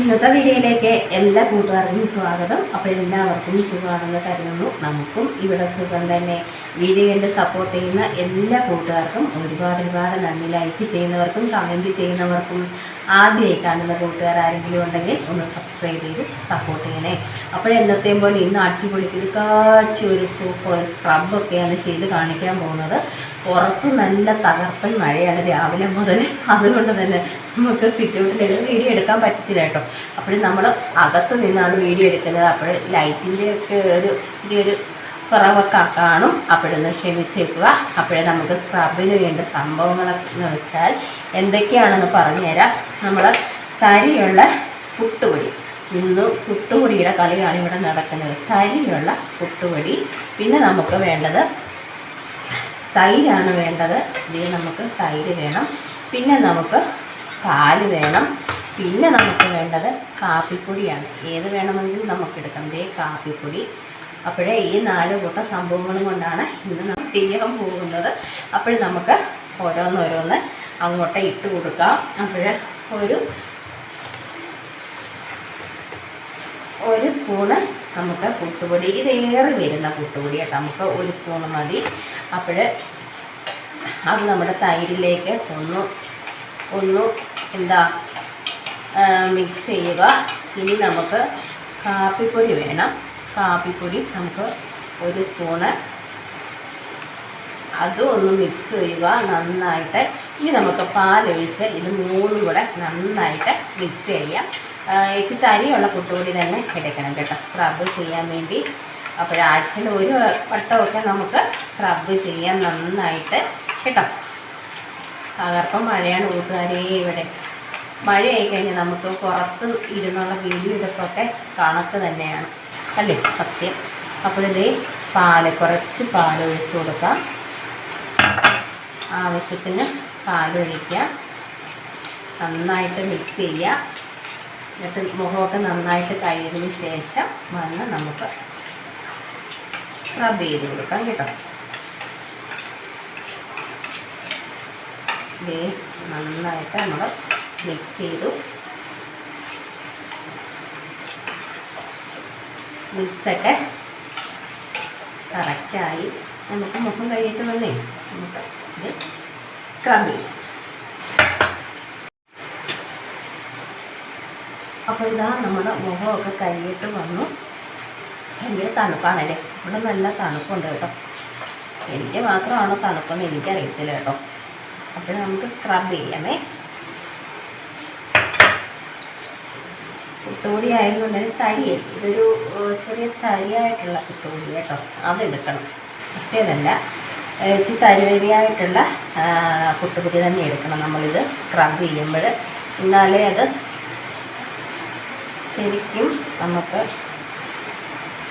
ഇന്നത്തെ വീഡിയോയിലേക്ക് എല്ലാ കൂട്ടുകാർക്കും സ്വാഗതം. അപ്പോൾ എല്ലാവർക്കും സുഖമാണെന്ന് കരുതുന്നു. നമുക്കും ഇവിടെ സുഖം തന്നെ. വീഡിയോയിൽ സപ്പോർട്ട് ചെയ്യുന്ന എല്ലാ കൂട്ടുകാർക്കും ഒരുപാട് ഒരുപാട് നന്ദി. ലൈക്ക് ചെയ്യുന്നവർക്കും കമന്റ് ചെയ്യുന്നവർക്കും ആദ്യമായി കാണുന്ന കൂട്ടുകാർ ആരെങ്കിലും ഉണ്ടെങ്കിൽ ഒന്ന് സബ്സ്ക്രൈബ് ചെയ്ത് സപ്പോർട്ട് ചെയ്യണേ. അപ്പോൾ എന്നത്തെയും പോലെ ഇന്ന് അടിപൊളി ഒരു കാച്ചി ഒരു സൂപ്പർ സ്ക്രബൊക്കെയാണ് ചെയ്ത് കാണിക്കാൻ പോകുന്നത്. പുറത്ത് നല്ല തകർപ്പൻ മഴയാണ് രാവിലെ മുതൽ. അതുകൊണ്ട് തന്നെ നമുക്ക് സിറ്റുവേഷനിൽ വീഡിയോ എടുക്കാൻ പറ്റത്തില്ല കേട്ടോ. അപ്പോൾ നമ്മൾ അകത്ത് നിന്നാണ് വീഡിയോ എടുക്കുന്നത്. അപ്പോൾ ലൈറ്റിന്റെ ഒക്കെ ഒരു ഇച്ചിരി ഒരു കുറവൊക്കെ കാണും അപ്പോഴൊന്ന് ക്ഷമിച്ചേക്കുക. അപ്പോഴേ നമുക്ക് സ്ക്രബിന് വേണ്ട സംഭവങ്ങളെന്ന് വെച്ചാൽ എന്തൊക്കെയാണെന്ന് പറഞ്ഞുതരാം. നമ്മൾ തരിയുള്ള പുട്ടുപൊടി. ഇന്ന് പുട്ടുപൊടിയുടെ കളിയാണ് ഇവിടെ നടക്കുന്നത്. തരിയുള്ള പുട്ടുപൊടി. പിന്നെ നമുക്ക് വേണ്ടത് തൈരാണ് വേണ്ടത്. ഇതിൽ നമുക്ക് തൈര് വേണം. പിന്നെ നമുക്ക് പാൽ വേണം. പിന്നെ നമുക്ക് വേണ്ടത് കാപ്പിപ്പൊടിയാണ്. ഏത് വേണമെങ്കിലും നമുക്കെടുക്കാം ദേ കാപ്പിപ്പൊടി. അപ്പോഴേ ഈ നാല് കൂട്ടം സംഭവങ്ങളും കൊണ്ടാണ് ഇന്ന് നമ്മൾ ചെയ്യാൻ പോകുന്നത്. അപ്പോൾ നമുക്ക് ഓരോന്നോരോന്ന് അങ്ങോട്ട് ഇട്ട് കൊടുക്കാം. അപ്പോൾ ഒരു ഒരു സ്പൂണ് നമുക്ക് പുട്ടുപൊടി. ഇതേറെ വരുന്ന പുട്ടുപൊടി കേട്ടോ. നമുക്ക് ഒരു സ്പൂണ് മതി. അപ്പോൾ അത് നമ്മുടെ തൈരിലേക്ക് ഒന്ന് ഒന്ന് എന്താ മിക്സ് ചെയ്യുക. ഇനി നമുക്ക് കാപ്പിപ്പൊടി വേണം. കാപ്പിപ്പൊടി നമുക്ക് ഒരു സ്പൂണ്. അതും ഒന്ന് മിക്സ് ചെയ്യുക നന്നായിട്ട്. ഇനി നമുക്ക് പാലൊഴിച്ച് ഇത് മൂന്നും കൂടെ നന്നായിട്ട് മിക്സ് ചെയ്യാം. ഇച്ചിരി തരിയുള്ള പുട്ടുപൊടി തന്നെ എടുക്കണം കേട്ടോ. സ്ക്രബ് ചെയ്യാൻ വേണ്ടി. അപ്പോൾ ആഴ്ചയിൽ ഒരു വട്ടമൊക്കെ നമുക്ക് സ്ക്രബ് ചെയ്യാൻ നന്നായിട്ട് കേട്ടോ. തകർപ്പം മഴയാണ് കൂട്ടുകാരേ ഇവിടെ. മഴയായി കഴിഞ്ഞാൽ നമുക്ക് പുറത്ത് ഇരുന്നുള്ള വീഡിയോ എടുപ്പൊക്കെ കണക്ക് തന്നെയാണ്. അല്ലേ? സത്യം. അപ്പോൾ ഇത് പാൽ കുറച്ച് പാൽ ഒഴിച്ച് കൊടുക്കാം. ആവശ്യത്തിന് പാലൊഴിക്കുക നന്നായിട്ട് മിക്സ് ചെയ്യുക. എന്നിട്ട് മുഖമൊക്കെ നന്നായിട്ട് കഴുകിയതിന് ശേഷം വന്ന് നമുക്ക് സ്ക്രബ് ചെയ്ത് കൊടുക്കാം കേട്ടോ. നന്നായിട്ട് നമ്മൾ മിക്സ് ചെയ്തു. മിക്സൊക്കെ കറക്റ്റായി. നമുക്ക് മുഖം കഴിയിട്ട് വന്നേ. നമുക്ക് ഇത് സ്ക്രബ് ചെയ്യാം. അപ്പോൾ ഇതാ നമ്മുടെ മുഖമൊക്കെ കഴുകിയിട്ട് വന്നു. ഭയങ്കര തണുപ്പാണല്ലേ ഇവിടെ നല്ല തണുപ്പുണ്ട് കേട്ടോ. എനിക്ക് മാത്രമാണോ തണുപ്പെന്ന് എനിക്കറിയത്തില്ല കേട്ടോ. അപ്പോൾ നമുക്ക് സ്ക്രബ് ചെയ്യാമേ. പുട്ടുപൊടി ആയതുകൊണ്ട് തരി ഇതൊരു ചെറിയ തരിയായിട്ടുള്ള പുട്ടുപൊടി കേട്ടോ. അതെടുക്കണം മറ്റേതല്ല ഇച്ചിരി തരി തരിയായിട്ടുള്ള പുട്ടുപൊടി തന്നെ എടുക്കണം നമ്മളിത് സ്ക്രബ് ചെയ്യുമ്പോൾ എന്നാലേ അത് ശരിക്കും നമുക്ക്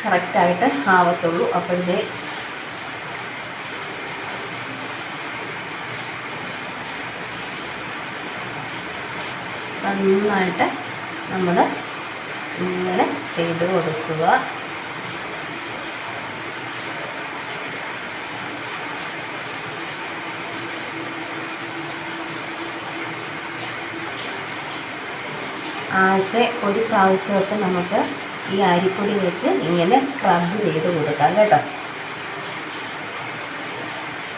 കറക്റ്റായിട്ട് ആവത്തുള്ളൂ. അപ്പോൾ ഇത് നന്നായിട്ട് നമ്മൾ ഇങ്ങനെ ചെയ്ത് കൊടുക്കുക. ആഴ്ച ഒരു പ്രാവശ്യമൊക്കെ നമുക്ക് ഈ അരിപ്പൊടി വെച്ച് ഇങ്ങനെ സ്ക്രബ് ചെയ്ത് കൊടുക്കാം കേട്ടോ.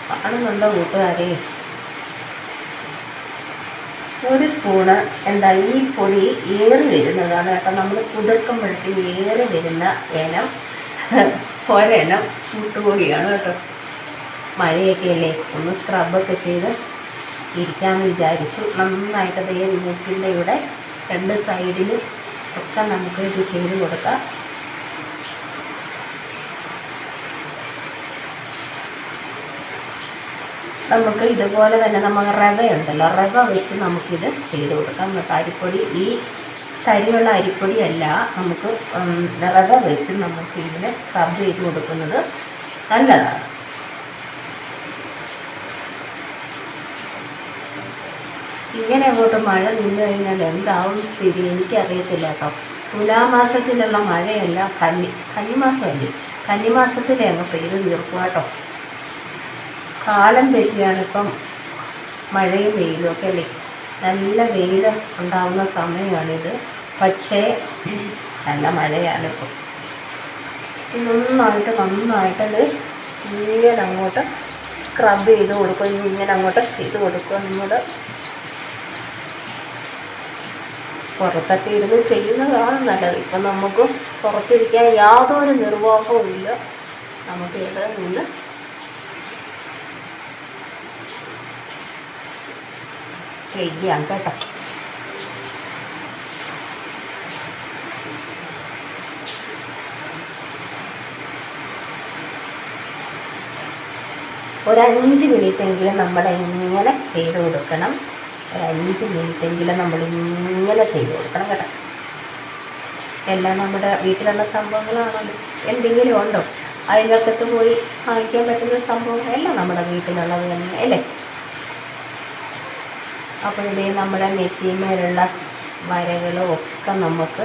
കാണുന്നുണ്ടോ കൂട്ടുകാരെ ഒരു സ്പൂണ് എന്താ ഈ പൊടി ഏറി വരുന്നതാണ് കേട്ടോ. നമ്മൾ കുതിർക്കുമ്പോഴത്തേക്ക് ഏറി വരുന്ന ഇനം. ഒരെണ്ണം കൂട്ടുകൂടിയാണ് കേട്ടോ. മഴയൊക്കെ അല്ലേ? ഒന്ന് സ്ക്രബൊക്കെ ചെയ്ത് ഇരിക്കാമെന്ന് വിചാരിച്ചു. നന്നായിട്ട് അതേ മൂക്കിന്റെ ഇവിടെ രണ്ട് സൈഡിൽ ഒക്കെ നമുക്ക് ഇത് ചെയ്ത് കൊടുക്കാം. നമുക്ക് ഇതുപോലെ തന്നെ നമ്മൾ റവ ഉണ്ടല്ലോ റവ വെച്ച് നമുക്കിത് ചെയ്ത് കൊടുക്കാം. നമുക്ക് അരിപ്പൊടി ഈ തരിയുള്ള അരിപ്പൊടിയല്ല നമുക്ക് റവ വെച്ച് നമുക്ക് ഇതിനെ സ്ക്രബ് ചെയ്ത് കൊടുക്കുന്നത് നല്ലതാണ്. ഇങ്ങനെ അങ്ങോട്ട് മഴ നിന്ന് കഴിഞ്ഞാൽ എന്താവും സ്ഥിതി എനിക്കറിയത്തില്ല കേട്ടോ. തുലാമാസത്തിലുള്ള മഴയല്ല കന്നി കന്നിമാസമല്ലേ? കന്നിമാസത്തിലെ അങ്ങ് പെയ്ത് തീർക്കുക കേട്ടോ. കാലം തെറ്റിയാണ് ഇപ്പം മഴയും വെയിലും ഒക്കെ അല്ലേ? നല്ല വെയിൽ ഉണ്ടാകുന്ന സമയമാണിത്. പക്ഷേ നല്ല മഴയാണ് ഇപ്പം. നന്നായിട്ട് നന്നായിട്ടത് ഇങ്ങനെ അങ്ങോട്ട് സ്ക്രബ് ചെയ്ത് കൊടുക്കും. ഇങ്ങനെ അങ്ങോട്ട് ചെയ്ത് കൊടുക്കുക നമ്മൾ പുറത്തൊക്കെ ഇരുന്ന് ചെയ്യുന്നതാണ് നല്ലത്. ഇപ്പം നമുക്ക് പുറത്തിരിക്കാൻ യാതൊരു നിർവാഹവും ഇല്ല. നമുക്ക് ഇവിടെ നിന്ന് ചെയ്യാം കേട്ടോ. ഒരഞ്ച് മിനിറ്റെങ്കിലും നമ്മൾ ഇങ്ങനെ ചെയ്ത് കൊടുക്കണം. ഒരഞ്ച് മിനിറ്റെങ്കിലും നമ്മൾ ഇങ്ങനെ ചെയ്ത് കൊടുക്കണം കേട്ടോ. എല്ലാം നമ്മുടെ വീട്ടിലുള്ള സംഭവങ്ങളാണല്ലോ എന്തെങ്കിലും ഉണ്ടോ? അയൽവക്കത്ത് പോയി വാങ്ങിക്കാൻ പറ്റുന്ന സംഭവം എല്ലാം നമ്മുടെ വീട്ടിലുള്ളത് തന്നെ അല്ലേ? അപ്പോൾ ഇതേ നമ്മുടെ നെറ്റിമേലുള്ള വരകളും ഒക്കെ നമുക്ക്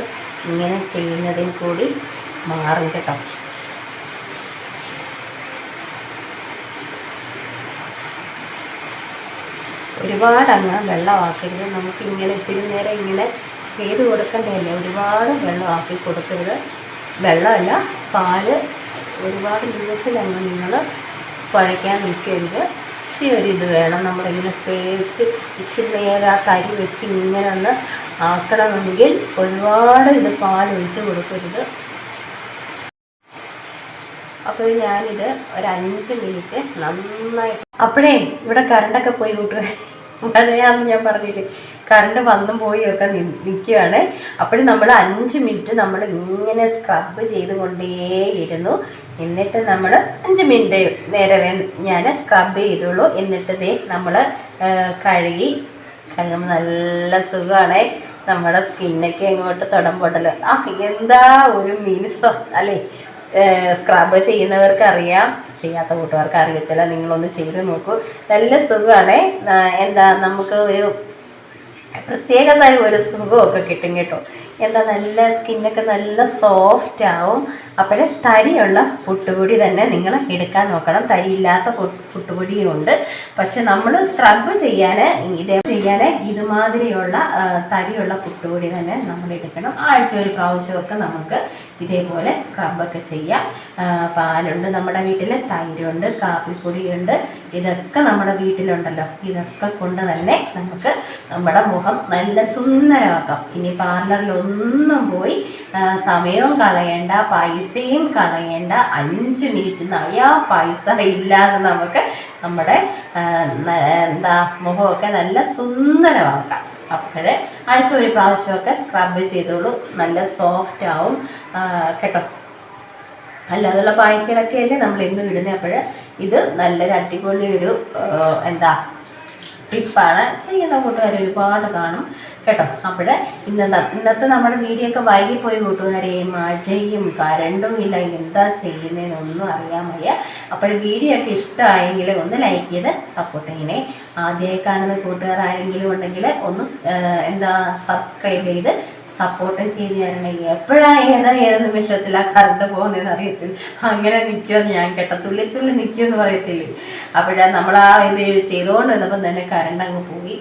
ഇങ്ങനെ ചെയ്യുന്നതിൽ കൂടി മാറും കേട്ടോ. ഒരുപാട് അങ്ങ് വെള്ളമാക്കരുത്. നമുക്ക് ഇങ്ങനെ ഇത്തിരി നേരം ഇങ്ങനെ ചെയ്ത് കൊടുക്കേണ്ടതല്ലേ? ഒരുപാട് വെള്ളമാക്കി കൊടുക്കരുത്. വെള്ളമല്ല പാൽ ഒരുപാട് ദിവസത്തിലങ്ങ് നിങ്ങൾ കുഴയ്ക്കാൻ നിൽക്കരുത്. ഇച്ചിരി ഒരു ഇത് വേണം നമ്മളിങ്ങനെ തേച്ച് ഇച്ചിരി നേരം ആ കരി വെച്ച് ഇങ്ങനെ ഒന്ന് ആക്കണമെങ്കിൽ ഒരുപാട് ഇത് പാലൊഴിച്ച് കൊടുക്കരുത്. അപ്പോൾ ഞാനിത് ഒരു അഞ്ച് മിനിറ്റ് നന്നായിട്ട് അപ്പോഴേ ഇവിടെ കറണ്ടൊക്കെ പോയി കൂട്ടുക മഴയാന്ന് ഞാൻ പറഞ്ഞില്ലേ? കറണ്ട് വന്നും പോയി ഒക്കെ നിൽക്കുകയാണ് അപ്പോഴും നമ്മൾ അഞ്ച് മിനിറ്റ് നമ്മൾ ഇങ്ങനെ സ്ക്രബ് ചെയ്തുകൊണ്ടേയിരുന്നു. എന്നിട്ട് നമ്മൾ അഞ്ച് മിനിറ്റ് നേരമേ ഞാൻ സ്ക്രബ് ചെയ്തുള്ളൂ. എന്നിട്ട് ദേ നമ്മൾ കഴുകി കഴുകുമ്പോൾ നല്ല സുഖമാണ് നമ്മുടെ സ്കിന്നൊക്കെ ഇങ്ങോട്ട് തുടമ്പോട്ടല്ലോ ആ എന്താ ഒരു മിനിസോ അല്ലേ? സ്ക്രബ് ചെയ്യുന്നവർക്ക് അറിയാം ചെയ്യാത്ത കൂട്ടുകാർക്ക് അറിയത്തില്ല നിങ്ങളൊന്ന് ചെയ്ത് നോക്കൂ. നല്ല സുഖമാണ് എന്താ നമുക്ക് ഒരു പ്രത്യേക തരം ഒരു സുഖമൊക്കെ കിട്ടും കേട്ടോ. എന്താ നല്ല സ്കിന്നൊക്കെ നല്ല സോഫ്റ്റ് ആവും. അപ്പോഴേ തരിയുള്ള പുട്ടുപൊടി തന്നെ നിങ്ങൾ എടുക്കാൻ നോക്കണം. തരിയില്ലാത്ത പുട്ടുപൊടിയും ഉണ്ട്. പക്ഷെ നമ്മൾ സ്ക്രബ് ചെയ്യാൻ ഇതേ ചെയ്യാൻ ഇതുമാതിരിയുള്ള തരിയുള്ള പുട്ടുപൊടി തന്നെ നമ്മൾ എടുക്കണം. ആഴ്ച ഒരു പ്രാവശ്യമൊക്കെ നമുക്ക് ഇതേപോലെ സ്ക്രബൊക്കെ ചെയ്യാം. പാലുണ്ട് നമ്മുടെ വീട്ടിൽ തൈരുണ്ട് കാപ്പിപ്പൊടിയുണ്ട്. ഇതൊക്കെ നമ്മുടെ വീട്ടിലുണ്ടല്ലോ. ഇതൊക്കെ കൊണ്ട് തന്നെ നമുക്ക് നമ്മുടെ മുഖം നല്ല സുന്ദരമാക്കാം. ഇനി പാർലറിൽ ഒന്നും പോയി സമയവും കളയേണ്ട പൈസയും കളയേണ്ട അഞ്ച് മിനിറ്റ് നയാ പൈസ ഇല്ലാതെ നമുക്ക് നമ്മുടെ എന്താ മുഖമൊക്കെ നല്ല സുന്ദരമാക്കാം. അപ്പോഴേ ആഴ്ച ഒരു പ്രാവശ്യമൊക്കെ സ്ക്രബ് ചെയ്തോളൂ. നല്ല സോഫ്റ്റ് ആവും. കേട്ടോ? അല്ലാതുള്ള പായ്ക്കിടക്കെയല്ലേ നമ്മൾ ഇന്ന് ഇടുന്നത് അപ്പോൾ ഇത് നല്ലൊരു അടിപൊളി ഒരു എന്താ ടിപ്പാണ് ചെയ്യുന്ന കൂട്ടുകാർ ഒരുപാട് കാണും. കേട്ടോ? അപ്പോൾ ഇന്നത്തെ ഇന്നത്തെ നമ്മുടെ വീഡിയോ ഒക്കെ വൈകിപ്പോയി കൂട്ടുകാരെ. മഴയും കരണ്ടും ഇല്ല. എന്താ ചെയ്യുന്നതെന്നൊന്നും അറിയാൻ വയ്യ. അപ്പോൾ വീഡിയോ ഒക്കെ ഇഷ്ടമായെങ്കിൽ ഒന്ന് ലൈക്ക് ചെയ്ത് സപ്പോർട്ട് ചെയ്യണേ. ആദ്യമായി കാണുന്ന കൂട്ടുകാർ ആരെങ്കിലും ഉണ്ടെങ്കിൽ ഒന്ന് എന്താ സബ്സ്ക്രൈബ് ചെയ്ത് സപ്പോർട്ട് ചെയ്ത് തരണേ. എപ്പോഴാണ് ഏതാ ഏത് നിമിഷത്തിലാണ് കറണ്ട് പോകുന്നതെന്ന് അറിയത്തില്ല. അങ്ങനെ നിൽക്കുമെന്ന് ഞാൻ കേട്ടോ. തുള്ളി തുള്ളി നിൽക്കുമെന്ന് പറയത്തില്ലേ? അപ്പോഴാണ് നമ്മൾ ആ ഇത് ചെയ്തുകൊണ്ട് വന്നപ്പം തന്നെ കറണ്ട് അങ്ങ് പോയി.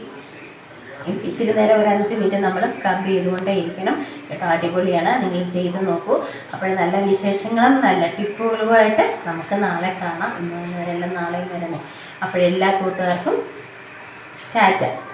ഇത്തിരി നേരം ഒരു അഞ്ച് മിനിറ്റ് നമ്മൾ സ്ക്രബ് ചെയ്തുകൊണ്ടേ ഇരിക്കണം. കേട്ടോ അടിപൊളിയാണ്. നിങ്ങൾ ചെയ്ത് നോക്കൂ. അപ്പോൾ നല്ല വിശേഷങ്ങളും നല്ല ടിപ്പുകളുമായിട്ട് നമുക്ക് നാളെ കാണാം. ഇന്ന് വരെല്ലാം നാളെയും വരണേ. അപ്പോഴെല്ലാ കൂട്ടുകാർക്കും ടാറ്റ.